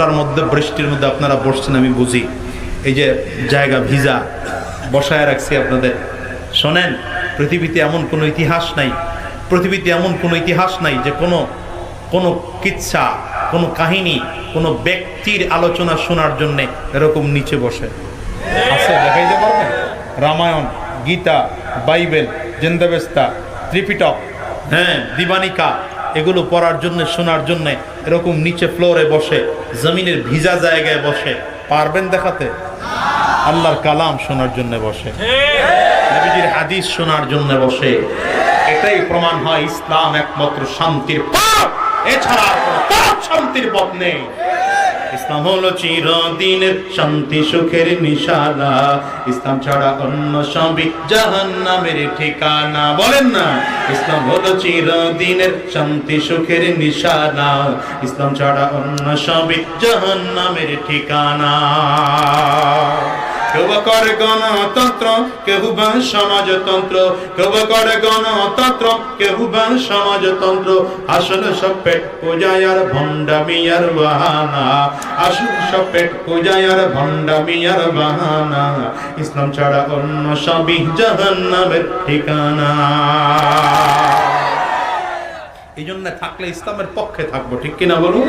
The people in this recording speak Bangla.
বর্ষার মধ্যে, বৃষ্টির মধ্যে আপনারা বসছেন, আমি বুঝি। এই যে জায়গা, ভিজা, বসায় রাখছি আপনাদের। শোনেন, পৃথিবীতে এমন কোনো ইতিহাস নাই, পৃথিবীতে এমন কোনো ইতিহাস নাই যে কোনো কোনো কিচ্ছা, কোনো কাহিনী, কোনো ব্যক্তির আলোচনা শোনার জন্যে এরকম নিচে বসে। আছে, দেখাইতে পারবেন? Ramayana, Gita, Bible, Zend Avesta, Tripitaka হ্যাঁ দিবানিকা এগুলো পড়ার জন্য, শোনার জন্য এরকম নিচে ফ্লোরে বসে, জমিনের ভিজা জায়গায় বসে, পারবেন দেখাতে? আল্লাহর কালাম শোনার জন্য বসে। হাদিস শোনার জন্য বসে। এটাই প্রমাণ হয় ইসলাম একমাত্র শান্তির পথ। এছাড়া শান্তির পথ নেই। ইসলাম হলো চিরদিনের শান্তি, সুখের নিশানা। ইসলাম ছাড়া অন্য সবই জাহান্নামের ঠিকানা। বলেন না, ইসলাম হলো চিরদিনের শান্তি, সুখের নিশানা। ইসলাম ছাড়া অন্য সবই জাহান্নামের ঠিকানা। কেউ করে গণতন্ত্র কেউ বা সমাজতন্ত্র। কেউ করে গণতন্ত্র কেউ বা সমাজতন্ত্র। আসলে সব পেট পূজায় আর ভণ্ডামি আর বাহানা। আসলে সব পেট বাহানা। ইসলাম ছাড়া অন্য সবই জাহান্নামের ঠিকানা। এই জন্য থাকলে ইসলামের পক্ষে থাকব, ঠিক কিনা বলুন?